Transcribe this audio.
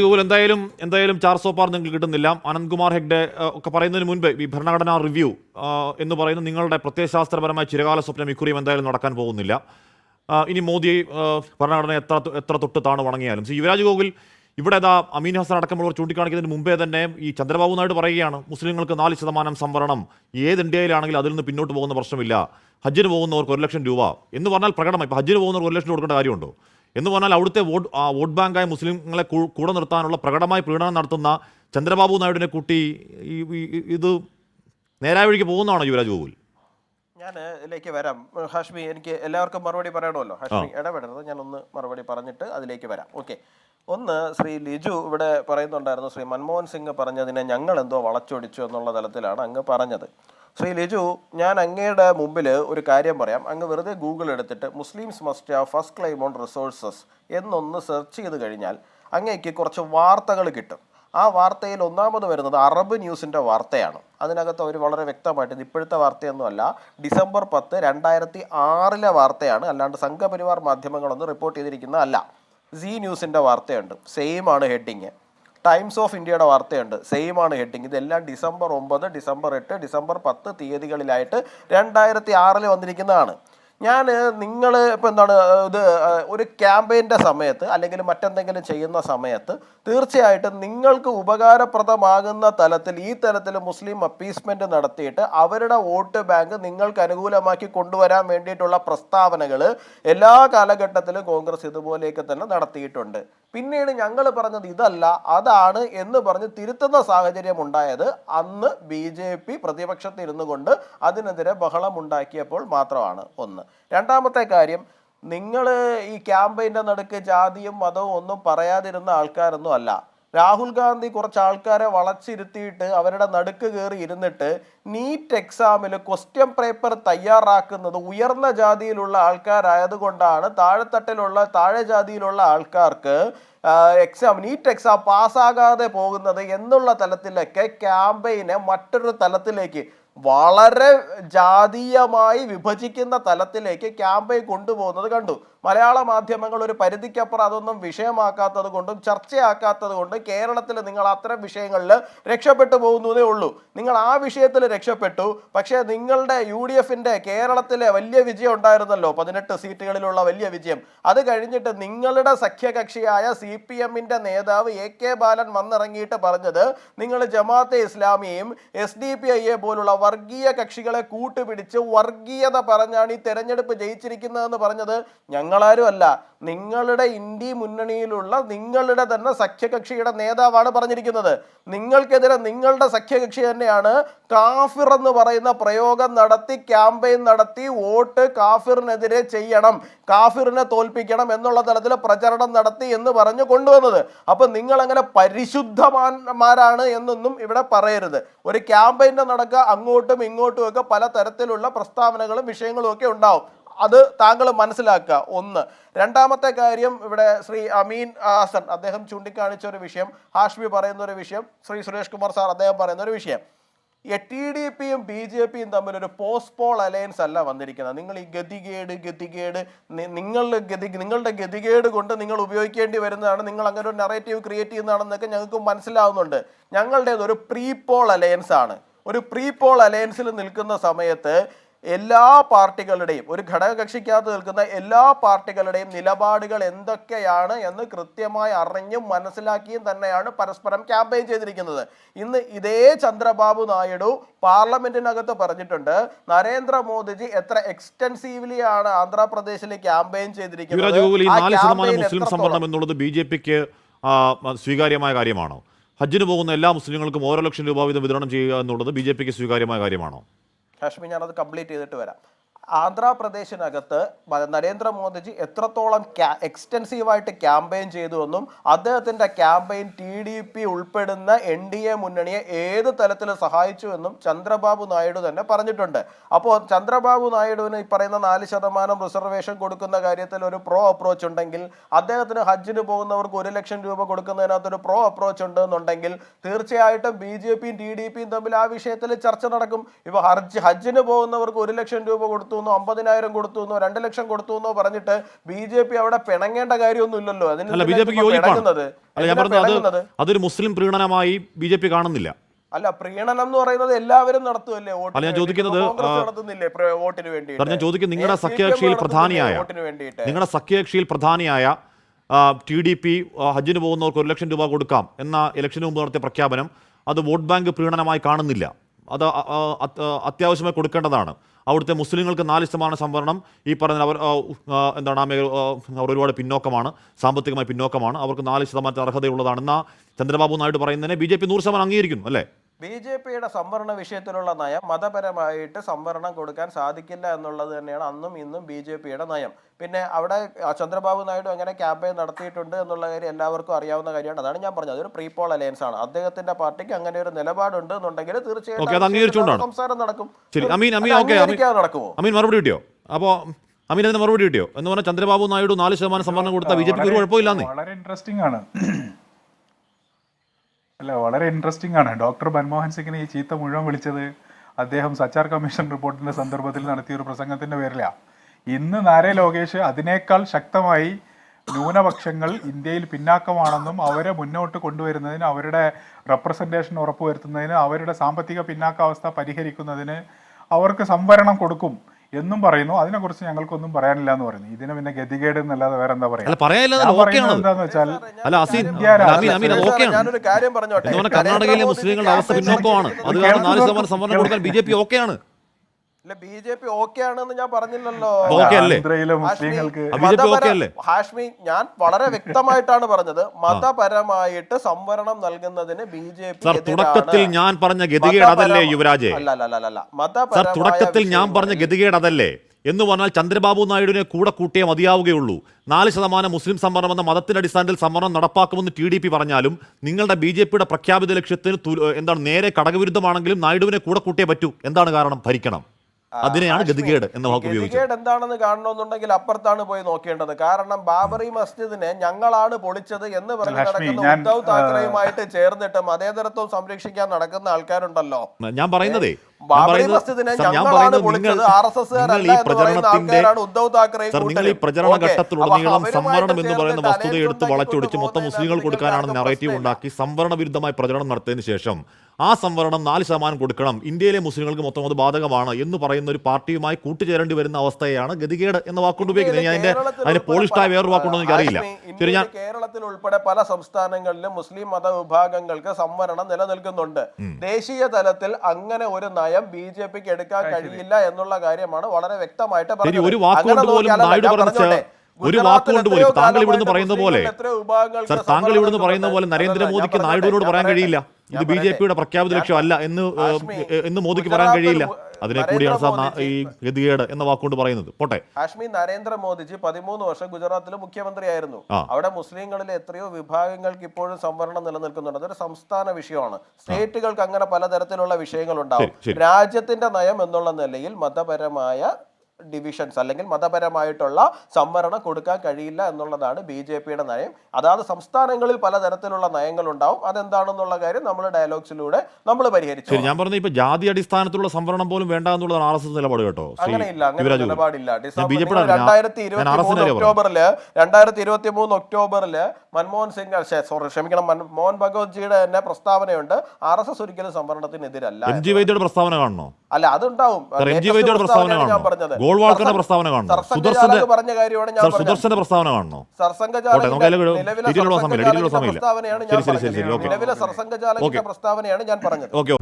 Google എന്തായാലും എന്തായാലും ചാർ സോപ്പാർ നിങ്ങൾക്ക് കിട്ടുന്നില്ല. അനന്ത്കുമാർ ഹെഗ്ഡെ ഒക്കെ പറയുന്നതിന് മുൻപ് ഈ ഭരണഘടനാ റിവ്യൂ എന്ന് പറയുന്ന നിങ്ങളുടെ പ്രത്യയശാസ്ത്രപരമായ ചിരകാല സ്വപ്നം ഇക്കുറിയും എന്തായാലും നടക്കാൻ പോകുന്നില്ല. ഇനി മോദി ഭരണഘടന എത്ര എത്ര തൊട്ട് താണ് വണങ്ങിയാലും. സി യുവരാജ് ഗോകുൽ ഇവിടെ ഏതാ അമീൻ ഹസൻ അടക്കമുള്ളവർ ചൂണ്ടിക്കാണിക്കുന്നതിന് മുമ്പേ തന്നെ ഈ ചന്ദ്രബാബു നായിഡു പറയുകയാണ് മുസ്ലിങ്ങൾക്ക് നാല് ശതമാനം സംവരണം ഏത് ഇന്ത്യയിലാണെങ്കിലും അതിൽ നിന്ന് പിന്നോട്ട് പോകുന്ന പ്രശ്നമില്ല. ഹജ്ജിന് പോകുന്നവർക്ക് ഒരു ലക്ഷം രൂപ എന്ന് പറഞ്ഞാൽ പ്രകടമായി. ഇപ്പോൾ ഹജ്ജിന് പോകുന്നവർക്ക് ഒരു ലക്ഷം കൊടുക്കേണ്ട കാര്യമുണ്ടോ? എന്ന് പറഞ്ഞാൽ അവിടുത്തെ വോട്ട് ആ വോട്ട് ബാങ്കായ മുസ്ലിങ്ങളെ കൂടെ നിർത്താനുള്ള പ്രകടമായ പീഡനം നടത്തുന്ന ചന്ദ്രബാബു നായിഡുവിനെ കൂട്ടി ഇത് നേരായ വഴിക്ക് പോകുന്നതാണോ യുവരാജ് ഗോകുൽ? ഞാൻ ഇതിലേക്ക് വരാം. ഹാഷ്മി എനിക്ക് എല്ലാവർക്കും മറുപടി പറയണമല്ലോ? ഹാഷ്മി ഇടപെടരുത്. ഞാൻ ഒന്ന് മറുപടി പറഞ്ഞിട്ട് അതിലേക്ക് വരാം. ഓക്കെ. ഒന്ന് ശ്രീ ലിജു ഇവിടെ പറയുന്നുണ്ടായിരുന്നു. ശ്രീ മൻമോഹൻ സിംഗ് പറഞ്ഞതിനെ ഞങ്ങൾ എന്തോ വളച്ചൊടിച്ചു എന്നുള്ള തലത്തിലാണ് അങ്ങ് പറഞ്ഞത്. ശ്രീ ലിജു ഞാൻ അങ്ങയുടെ മുമ്പിൽ ഒരു കാര്യം പറയാം. അങ്ങ് വെറുതെ ഗൂഗിൾ എടുത്തിട്ട് Muslims must first claim on resources എന്നൊന്ന് സെർച്ച് ചെയ്ത് കഴിഞ്ഞാൽ അങ്ങേക്ക് കുറച്ച് വാർത്തകൾ കിട്ടും. ആ വാർത്തയിൽ ഒന്നാമത് വരുന്നത് അറബ് ന്യൂസിന്റെ വാർത്തയാണ്. അതിനകത്ത് അവർ വളരെ വ്യക്തമായിട്ട് ഇത് ഇപ്പോഴത്തെ വാർത്തയൊന്നുമല്ല ഡിസംബർ പത്ത് രണ്ടായിരത്തി ആറിലെ വാർത്തയാണ്. അല്ലാണ്ട് സംഘപരിവാർ മാധ്യമങ്ങളൊന്നും റിപ്പോർട്ട് ചെയ്തിരിക്കുന്ന അല്ല. സി ന്യൂസിന്റെ വാർത്തയുണ്ട്. സെയിം ആണ് ഹെഡിങ് ടൈംസ് ഓഫ് ഇന്ത്യയുടെ വാർത്തയുണ്ട്. സെയിം ആണ് ഹെഡിങ് ഇതെല്ലാം ഡിസംബർ ഒമ്പത് ഡിസംബർ എട്ട് ഡിസംബർ പത്ത് തീയതികളിലായിട്ട് രണ്ടായിരത്തി ആറിൽ വന്നിരിക്കുന്നതാണ്. ഞാൻ നിങ്ങൾ ഇപ്പം എന്താണ് ഇത് ഒരു ക്യാമ്പയിന്റെ സമയത്ത് അല്ലെങ്കിൽ മറ്റെന്തെങ്കിലും ചെയ്യുന്ന സമയത്ത് തീർച്ചയായിട്ടും നിങ്ങൾക്ക് ഉപകാരപ്രദമാകുന്ന തലത്തിൽ ഈ തലത്തിൽ മുസ്ലിം അപ്പീസ്മെന്റ് നടത്തിയിട്ട് അവരുടെ വോട്ട് ബാങ്ക് നിങ്ങൾക്ക് അനുകൂലമാക്കി കൊണ്ടുവരാൻ വേണ്ടിയിട്ടുള്ള പ്രസ്താവനകൾ എല്ലാ കാലഘട്ടത്തിലും കോൺഗ്രസ് ഇതുപോലെയൊക്കെ തന്നെ നടത്തിയിട്ടുണ്ട്. പിന്നീട് ഞങ്ങൾ പറഞ്ഞത് ഇതല്ല അതാണ് എന്ന് പറഞ്ഞ് തിരുത്തുന്ന സാഹചര്യം ഉണ്ടായത് അന്ന് ബി ജെ പി പ്രതിപക്ഷത്തിരുന്നു കൊണ്ട് അതിനെതിരെ ബഹളം ഉണ്ടാക്കിയപ്പോൾ മാത്രമാണ് ഒന്ന്. രണ്ടാമത്തെ കാര്യം നിങ്ങൾ ഈ ക്യാമ്പയിന്റെ നടുക്ക് ജാതിയും മതവും ഒന്നും പറയാതിരുന്ന ആൾക്കാരൊന്നും അല്ല. രാഹുൽ ഗാന്ധി കുറച്ച് ആൾക്കാരെ വളച്ചിരുത്തിയിട്ട് അവരുടെ നടുക്ക് കയറി ഇരുന്നിട്ട് നീറ്റ് എക്സാമിൽ ക്വസ്റ്റ്യൻ പേപ്പർ തയ്യാറാക്കുന്നത് ഉയർന്ന ജാതിയിലുള്ള ആൾക്കാരായതുകൊണ്ടാണ് താഴെത്തട്ടിലുള്ള താഴെ ജാതിയിലുള്ള ആൾക്കാർക്ക് എക്സാം നീറ്റ് എക്സാം പാസ്സാകാതെ പോകുന്നത് എന്നുള്ള തലത്തിലൊക്കെ ക്യാമ്പയിനെ മറ്റൊരു തലത്തിലേക്ക് വളരെ ജാതീയമായി വിഭജിക്കുന്ന തലത്തിലേക്ക് ക്യാമ്പയിൻ കൊണ്ടുപോകുന്നത് കണ്ടു. മലയാള മാധ്യമങ്ങൾ ഒരു പരിധിക്കപ്പുറം അതൊന്നും വിഷയമാക്കാത്തത് കൊണ്ടും ചർച്ചയാക്കാത്തത് കൊണ്ട് കേരളത്തിൽ നിങ്ങൾ അത്തരം വിഷയങ്ങളിൽ രക്ഷപ്പെട്ടു പോകുന്നതേ ഉള്ളൂ. നിങ്ങൾ ആ വിഷയത്തിൽ രക്ഷപ്പെട്ടു. പക്ഷേ നിങ്ങളുടെ യു ഡി എഫിന്റെ കേരളത്തിലെ വലിയ വിജയം ഉണ്ടായിരുന്നല്ലോ. പതിനെട്ട് സീറ്റുകളിലുള്ള വലിയ വിജയം. അത് കഴിഞ്ഞിട്ട് നിങ്ങളുടെ സഖ്യകക്ഷിയായ സി പി എമ്മിന്റെ നേതാവ് എ കെ ബാലൻ വന്നിറങ്ങിയിട്ട് പറഞ്ഞത് നിങ്ങൾ ജമാഅത്തെ ഇസ്ലാമിയെയും എസ് ഡി പി ഐയെ പോലുള്ള വർഗീയ കക്ഷികളെ കൂട്ടുപിടിച്ച് വർഗീയത പറഞ്ഞാണ് ഈ തെരഞ്ഞെടുപ്പ് ജയിച്ചിരിക്കുന്നതെന്ന് പറഞ്ഞത്. ഞങ്ങളാരും അല്ല നിങ്ങളുടെ ഇന്ത്യ മുന്നണിയിലുള്ള നിങ്ങളുടെ തന്നെ സഖ്യകക്ഷിയുടെ നേതാവാണ് പറഞ്ഞിരിക്കുന്നത്. നിങ്ങൾക്കെതിരെ നിങ്ങളുടെ സഖ്യകക്ഷി തന്നെയാണ് കാഫിർ എന്ന് പറയുന്ന പ്രയോഗം നടത്തി ക്യാമ്പയിൻ നടത്തി വോട്ട് കാഫിറിനെതിരെ ചെയ്യണം കാഫിറിനെ തോൽപ്പിക്കണം എന്നുള്ള തലത്തിൽ പ്രചരണം നടത്തി എന്ന് പറഞ്ഞു കൊണ്ടുവന്നത്. അപ്പൊ നിങ്ങൾ അങ്ങനെ പരിശുദ്ധമാന്മാരാണ് എന്നൊന്നും ഇവിടെ പറയരുത്. ഒരു ക്യാമ്പയിന്റെ നടക്കുക അങ്ങോട്ടും ഇങ്ങോട്ടും ഒക്കെ പല തരത്തിലുള്ള പ്രസ്താവനകളും വിഷയങ്ങളും ഒക്കെ ഉണ്ടാവും. അത് താങ്കൾ മനസ്സിലാക്കുക. ഒന്ന്. രണ്ടാമത്തെ കാര്യം ഇവിടെ ശ്രീ അമീൻ ഹാസൻ അദ്ദേഹം ചൂണ്ടിക്കാണിച്ച ഒരു വിഷയം ഹാഷ്മി പറയുന്ന ഒരു വിഷയം ശ്രീ സുരേഷ് കുമാർ സാർ അദ്ദേഹം പറയുന്ന ഒരു വിഷയം. ടി ഡി പിയും ബി ജെ പിയും തമ്മിൽ ഒരു പോസ്റ്റ് പോൾ അലയൻസ് അല്ല വന്നിരിക്കുന്നത്. നിങ്ങൾ ഈ ഗതികേട് ഗതികേട് നിങ്ങളുടെ ഗതി നിങ്ങളുടെ ഗതികേട് കൊണ്ട് നിങ്ങൾ ഉപയോഗിക്കേണ്ടി വരുന്നതാണ്. നിങ്ങൾ അങ്ങനെ ഒരു നെറേറ്റീവ് ക്രിയേറ്റ് ചെയ്യുന്നതാണെന്നൊക്കെ ഞങ്ങൾക്ക് മനസ്സിലാവുന്നുണ്ട്. ഞങ്ങളുടേത് ഒരു പ്രീ പോൾ അലയൻസ് ആണ്. ഒരു പ്രീ പോൾ അലയൻസിൽ നിൽക്കുന്ന സമയത്ത് എല്ലാ പാർട്ടികളുടെയും ഒരു ഘടകകക്ഷിക്കകത്ത് നിൽക്കുന്ന എല്ലാ പാർട്ടികളുടെയും നിലപാടുകൾ എന്തൊക്കെയാണ് എന്ന് കൃത്യമായി അറിഞ്ഞും മനസ്സിലാക്കിയും തന്നെയാണ് പരസ്പരം ക്യാമ്പയിൻ ചെയ്തിരിക്കുന്നത്. ഇന്ന് ഇതേ ചന്ദ്രബാബു നായിഡു പാർലമെന്റിനകത്ത് പറഞ്ഞിട്ടുണ്ട് നരേന്ദ്രമോദിജി എത്ര എക്സ്റ്റൻസീവ്ലി ആണ് ആന്ധ്രാപ്രദേശിൽ ക്യാമ്പയിൻ ചെയ്തിരിക്കുന്നത്. മുസ്ലിം സംവരണം എന്നുള്ളത് ബി ജെ പിക്ക് സ്വീകാര്യമായ കാര്യമാണോ? ഹജ്ജിന് പോകുന്ന എല്ലാ മുസ്ലിങ്ങൾക്കും ഓരോ ലക്ഷം രൂപ വീതം വിതരണം ചെയ്യുക എന്നുള്ളത് ബി ജെ പിക്ക് സ്വീകാര്യമായ കാര്യമാണോ? കാശ്മീർ ഞാനത് കംപ്ലീറ്റ് ചെയ്തിട്ട് വരാം. ആന്ധ്രാപ്രദേശിനകത്ത് നരേന്ദ്രമോദിജി എത്രത്തോളം എക്സ്റ്റൻസീവായിട്ട് ക്യാമ്പയിൻ ചെയ്തു എന്നും അദ്ദേഹത്തിന്റെ ക്യാമ്പയിൻ ടി ഡി പി ഉൾപ്പെടുന്ന എൻ ഡി എ മുന്നണിയെ ഏത് തലത്തിൽ സഹായിച്ചു എന്നും ചന്ദ്രബാബു നായിഡു തന്നെ പറഞ്ഞിട്ടുണ്ട്. അപ്പോൾ ചന്ദ്രബാബു നായിഡുവിന് ഈ പറയുന്ന നാല് ശതമാനം റിസർവേഷൻ കൊടുക്കുന്ന കാര്യത്തിൽ ഒരു പ്രോ അപ്രോച്ച് ഉണ്ടെങ്കിൽ അദ്ദേഹത്തിന് ഹജ്ജിന് പോകുന്നവർക്ക് ഒരു ലക്ഷം രൂപ കൊടുക്കുന്നതിനകത്ത് ഒരു പ്രോ അപ്രോച്ച് ഉണ്ട് എന്നുണ്ടെങ്കിൽ തീർച്ചയായിട്ടും ബി ജെ പിയും ടി ഡി പിയും തമ്മിൽ ആ വിഷയത്തിൽ ചർച്ച നടക്കും. ഇപ്പോൾ ഹർജ് ഹജ്ജിന് പോകുന്നവർക്ക് ഒരു ലക്ഷം രൂപ കൊടുത്തു എന്നോ അമ്പതിനായിരം കൊടുത്തു എന്നോ രണ്ട് ലക്ഷം കൊടുത്തു എന്നോ പറഞ്ഞിട്ട് ബി ജെ പി അവിടെ പിണങ്ങേണ്ട കാര്യമൊന്നുമില്ലല്ലോ. അതിന് ബി ജെ പിക്ക് അതൊരു മുസ്ലിം പ്രീണനമായി ബി ജെ പി കാണുന്നില്ല. അല്ല പ്രീണനം എന്ന് പറയുന്നത് എല്ലാവരും നടത്തുമല്ലേ വോട്ട് ഞാൻ ചോദിക്കുന്നത്, നടത്തുന്നില്ലേ വോട്ടിന് വേണ്ടി ഞാൻ ചോദിക്കുന്നത് നിങ്ങളുടെ സഖ്യകക്ഷിയിൽ പ്രധാനിയായ നിങ്ങളുടെ സഖ്യകക്ഷിയിൽ പ്രധാനിയായ ടി ഡി പി ഹജ്ജിന് പോകുന്നവർക്ക് ഒരു ലക്ഷം രൂപ കൊടുക്കാം എന്ന ഇലക്ഷന് മുമ്പ് നടത്തിയ പ്രഖ്യാപനം അത് വോട്ട് ബാങ്ക് പ്രീണനമായി കാണുന്നില്ല. അത് അത്യാവശ്യമായി കൊടുക്കേണ്ടതാണ്. അവിടുത്തെ മുസ്ലിങ്ങൾക്ക് നാല് ശതമാനം സംവരണം. ഈ പറഞ്ഞ അവർ എന്താണ് ആ മേഖല അവർ ഒരുപാട് പിന്നോക്കമാണ്. സാമ്പത്തികമായി പിന്നോക്കമാണ്. അവർക്ക് നാല് ശതമാനത്തിന് അർഹതയുള്ളതാണ് എന്നാ ചന്ദ്രബാബു നായിഡു പറയുന്നതിനെ ബി ജെ പി നൂറ് ശതമാനം അംഗീകരിക്കുന്നു അല്ലേ? ബി ജെ പിയുടെ സംവരണ വിഷയത്തിലുള്ള നയം മതപരമായിട്ട് സംവരണം കൊടുക്കാൻ സാധിക്കില്ല എന്നുള്ളത് തന്നെയാണ് അന്നും ഇന്നും ബി ജെ പിയുടെ നയം. പിന്നെ അവിടെ ചന്ദ്രബാബു നായിഡു അങ്ങനെ ക്യാമ്പയിൻ നടത്തിയിട്ടുണ്ട് എന്നുള്ള കാര്യം എല്ലാവർക്കും അറിയാവുന്ന കാര്യമാണ്. അതാണ് ഞാൻ പറഞ്ഞത്. അതൊരു പ്രീപോൾ അലയൻസ് ആണ്. അദ്ദേഹത്തിന്റെ പാർട്ടിക്ക് അങ്ങനെ ഒരു നിലപാടുണ്ട് എന്നുണ്ടെങ്കിൽ തീർച്ചയായിട്ടും ഓക്കേ, അംഗീകരിച്ചുകൊണ്ടാണ്. സംസാരം നടക്കും. ശരി അമീൻ അമീൻ അത് അമീൻ. നടക്കുമോ? മറുപടി കിട്ടിയോ? അപ്പോ അമീൻ അതിന് മറുപടി കിട്ടിയോ? എന്ന് പറഞ്ഞാൽ ചന്ദ്രബാബു നായിഡു നാല് ശതമാനം സംവരണം കൊടുത്ത ബി ജെ പിക്ക് ഒരു കുഴപ്പമില്ലാന്നേ. വളരെ ഇൻട്രസ്റ്റിംഗ് ആണ്. അല്ല വളരെ ഇൻട്രസ്റ്റിംഗ് ആണ്. ഡോക്ടർ മൻമോഹൻ സിംഗിനെ ഈ ചീത്ത മുഴുവൻ വിളിച്ചത് അദ്ദേഹം സച്ചാർ കമ്മീഷൻ റിപ്പോർട്ടിന്റെ സന്ദർഭത്തിൽ നടത്തിയ ഒരു പ്രസംഗത്തിന്റെ പേരിലാണ് ഇന്ന് നാരെ ലോകേഷ് അതിനേക്കാൾ ശക്തമായി ന്യൂനപക്ഷങ്ങൾ ഇന്ത്യയിൽ പിന്നാക്കമാണെന്നും അവരെ മുന്നോട്ട് കൊണ്ടുവരുന്നതിന് അവരുടെ റെപ്രസെന്റേഷൻ ഉറപ്പുവരുത്തുന്നതിന് അവരുടെ സാമ്പത്തിക പിന്നാക്കാവസ്ഥ പരിഹരിക്കുന്നതിന് അവർക്ക് സംവരണം കൊടുക്കും. എന്നും പറയുന്നു. അതിനെക്കുറിച്ച് ഞങ്ങൾക്കൊന്നും പറയാനില്ല എന്ന് പറയുന്നു ഇതിന് പിന്നെ ഗതികേട് എന്നല്ലാതെ വേറെ എന്താ പറയാ എന്താന്ന് വെച്ചാൽ ഞാനൊരു കാര്യം പറഞ്ഞോട്ടെ. കർണാടകയിലെ മുസ്ലിങ്ങളുടെ അവസ്ഥ പിന്നോക്കമാണ്. അത് കാരണം നാല് ശതമാനം സംവരണം കൊടുക്കാൻ ബി ജെ പി ഓക്കെയാണ്. ബി ജെ പി ഓക്കെ ആണെന്ന് ഞാൻ പറഞ്ഞില്ലല്ലോ. ഓക്കെ അല്ലേ? ആന്ധ്രയിലെ ഹാഷ്മി, മുസ്ലിങ്ങൾക്ക് ഞാൻ വളരെ വ്യക്തമായിട്ടാണ് പറഞ്ഞത്. മതപരമായിട്ട് സംവരണം നൽകുന്നതിന് ബി ജെ പി തുടക്കത്തിൽ ഞാൻ പറഞ്ഞ ഗതികേട് അതല്ലേ യുവരാജെ? തുടക്കത്തിൽ ഞാൻ പറഞ്ഞ ഗതികേട് അതല്ലേ? എന്ന് പറഞ്ഞാൽ ചന്ദ്രബാബു നായിഡുവിനെ കൂടെ കൂട്ടിയേ മതിയാവുകയുള്ളൂ. നാല് ശതമാനം മുസ്ലിം സംവരണം എന്ന മതത്തിന്റെ അടിസ്ഥാനത്തിൽ സംവരണം നടപ്പാക്കുമെന്ന് ടി ഡി പി പറഞ്ഞാലും നിങ്ങളുടെ ബി ജെ പിയുടെ പ്രഖ്യാപിത ലക്ഷ്യത്തിന് എന്താണ് നേരെ കടകവിരുദ്ധമാണെങ്കിലും നായിഡുവിനെ കൂടെ കൂട്ടിയേ പറ്റൂ. എന്താണ് കാരണം? ഭരിക്കണം. അതിനെയാണ് ഗതികേട് എന്ന വാക്ക് ഉപയോഗിച്ചത്. ഗതികേട് എന്താണെന്ന് കാണണമെന്നുണ്ടെങ്കിൽ അപ്പുറത്താണ് പോയി നോക്കേണ്ടത്. കാരണം ബാബറി മസ്ജിദിനെ ഞങ്ങളാണ് പൊളിച്ചത് എന്ന് പറഞ്ഞ് നടക്കുന്ന ഉദ്ധവ് താക്കറെയുമായിട്ട് ചേർന്നിട്ട് മതേതരത്വം സംരക്ഷിക്കാൻ നടക്കുന്ന ആൾക്കാരുണ്ടല്ലോ. ഞാൻ പറയുന്നതേ ഞാൻ ബാബറി പറയുന്നത് മസ്ജിദിനെ ഞാൻ ഞങ്ങളാണ് പൊളിച്ചത്. ആർ എസ് എസ് ഈ എന്ന് പറയുന്ന ആൾക്കാരാണ് ഉദ്ധവ് താക്കറെ നിങ്ങൾ ഈ പ്രചരണ ഘട്ടത്തിലുടനീളം സംവരണം എന്ന് പറയുന്ന വസ്തുത എടുത്ത് വളച്ചൊടിച്ച് മൊത്തം മുസ്ലിങ്ങൾ കൊടുക്കാനാണ് നറേറ്റീവ് ഉണ്ടാക്കി സംവരണ വിരുദ്ധമായി പ്രചരണം നടത്തിയതിനു ശേഷം ആ സംവരണം നാല് ശതമാനം കൊടുക്കണം. ഇന്ത്യയിലെ മുസ്ലിങ്ങൾക്ക് മൊത്തം അത് ബാധകമാണ് എന്ന് പറയുന്ന ഒരു പാർട്ടിയുമായി കൂട്ടുചേരേണ്ടി വരുന്ന അവസ്ഥയാണ് ഗതികേട് എന്ന വാക്കുകൊണ്ട് ഉപയോഗിക്കുന്നത്. ഞാൻ അതിന്റെ അതിന് പോളിഷ്ടായ വേറൊരു വാക്കുണ്ടോ എന്ന് എനിക്കറിയില്ല ശരി ഞാൻ കേരളത്തിൽ ഉൾപ്പെടെ പല സംസ്ഥാനങ്ങളിലും മുസ്ലിം മത വിഭാഗങ്ങൾക്ക് സംവരണം നിലനിൽക്കുന്നുണ്ട്. ദേശീയ തലത്തിൽ അങ്ങനെ ഒരു നയം ബി ജെ പിക്ക് എടുക്കാൻ കഴിയില്ല എന്നുള്ള കാര്യമാണ് വളരെ വ്യക്തമായിട്ട് പറഞ്ഞത്. ഒരു വാക്കുകൊണ്ട് അങ്ങനെ പോലും നോക്കിയാലല്ല, നായിഡു പറഞ്ഞ പറഞ്ഞോട്ടെ. ഒരു വാക്കുകൊണ്ട് പോലും താങ്കൾ ഇവിടുന്ന് പറയുന്ന പോലെ സാർ താങ്കൾ ഇവിടുന്ന് പറയുന്ന പോലെ. നരേന്ദ്രമോദിക്ക് നായിഡുവിനോട് പറയാൻ കഴിയില്ല. ഇത് ബി ജെ പിയുടെ. പ്രഖ്യാപിത ലക്ഷ്യമല്ല എന്ന് എന്ന് മോദിക്ക് പറയാൻ കഴിയില്ല. അതിനെ കൂടിയാണ് സാർ ഈ ഗതികേട് എന്ന വാക്കുകൊണ്ട് പറയുന്നത്. പോട്ടെ. കാശ്മീർ നരേന്ദ്രമോദിജി പതിമൂന്ന് വർഷം ഗുജറാത്തിലെ മുഖ്യമന്ത്രിയായിരുന്നു. ആയിരുന്നു അവിടെ മുസ്ലിങ്ങളിലെ എത്രയോ വിഭാഗങ്ങൾക്ക് ഇപ്പോഴും സംവരണം നിലനിൽക്കുന്നുണ്ട്. അതൊരു സംസ്ഥാന വിഷയമാണ്. സ്റ്റേറ്റുകൾക്ക് അങ്ങനെ പലതരത്തിലുള്ള വിഷയങ്ങൾ ഉണ്ടാവും. രാജ്യത്തിന്റെ നയം എന്നുള്ള നിലയിൽ മതപരമായ ഡിവിഷൻസ് അല്ലെങ്കിൽ മതപരമായിട്ടുള്ള സംവരണം കൊടുക്കാൻ കഴിയില്ല എന്നുള്ളതാണ് ബി ജെ പിയുടെ നയം. അതാത് സംസ്ഥാനങ്ങളിൽ പലതരത്തിലുള്ള നയങ്ങൾ ഉണ്ടാവും അതെന്താണെന്നുള്ള കാര്യം നമ്മൾ ഡയലോഗ്സിലൂടെ നമ്മൾ പരിഹരിച്ചു ഞാൻ പറഞ്ഞ ഇപ്പൊ ജാതി അടിസ്ഥാനത്തിലുള്ള സംവരണം പോലും വേണ്ട എന്നുള്ളതാണ് ആർ എസ് എസ് നിലപാട് കേട്ടോ. അങ്ങനെ അങ്ങനെയില്ല അങ്ങനെ നിലപാടില്ല. രണ്ടായിരത്തി ഇരുപത്തി മൂന്ന് ഒക്ടോബറിൽ രണ്ടായിരത്തി ഇരുപത്തി മൂന്ന് ഒക്ടോബറിൽ മൻമോഹൻ സിംഗ് സോറി ക്ഷമിക്കണം മൻമോഹൻ ഭഗവത്ജിയുടെ തന്നെ പ്രസ്താവനയുണ്ട്. ആർ എസ് എസ് ഒരിക്കലും സംവരണത്തിനെതിരല്ല എം ജി വൈദ്യയുടെ പ്രസ്താവന കാണണോ? അല്ല അതുണ്ടാവും. ഞാൻ കാണണോ പറഞ്ഞത്. ഗോൾവാൾക്കറിന്റെ പ്രസ്താവന സുദർശന്റെ പറഞ്ഞ കാര്യമാണ് ഞാൻ സുദർശന്റെ പ്രസ്താവന. പ്രസ്താവനയാണ് ഞാൻ പറഞ്ഞത്. നിലവിലെ സർസംഘചാലകിന്റെ പ്രസ്താവനയാണ് ഞാൻ പറഞ്ഞത്. ഓക്കെ.